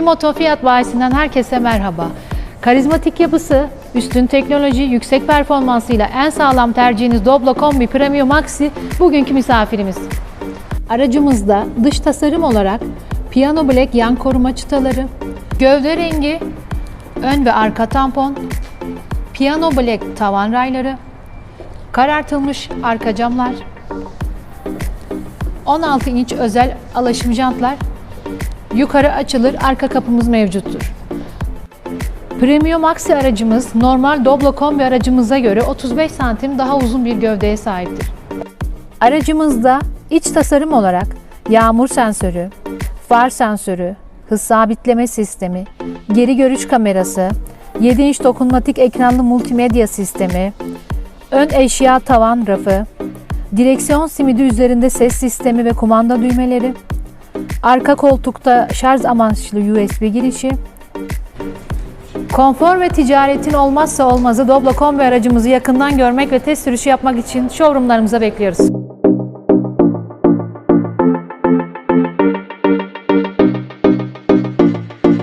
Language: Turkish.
Moto Fiyat Bayisi'nden herkese merhaba. Karizmatik yapısı, üstün teknoloji, yüksek performansıyla en sağlam tercihiniz Doblo Kombi Premium Maxi bugünkü misafirimiz. Aracımızda dış tasarım olarak Piano Black yan koruma çıtaları, gövde rengi, ön ve arka tampon, Piano Black tavan rayları, karartılmış arka camlar, 16 inç özel alaşım jantlar, yukarı açılır arka kapımız mevcuttur. Premium Maxi aracımız normal Doblo kombi aracımıza göre 35 santim daha uzun bir gövdeye sahiptir. Aracımızda iç tasarım olarak yağmur sensörü, far sensörü, hız sabitleme sistemi, geri görüş kamerası, 7 inç dokunmatik ekranlı multimedya sistemi, ön eşya tavan rafı, direksiyon simidi üzerinde ses sistemi ve kumanda düğmeleri, arka koltukta şarj amaçlı USB girişi, konfor ve ticaretin olmazsa olmazı Doblo kombi aracımızı yakından görmek ve test sürüşü yapmak için showroomlarımıza bekliyoruz.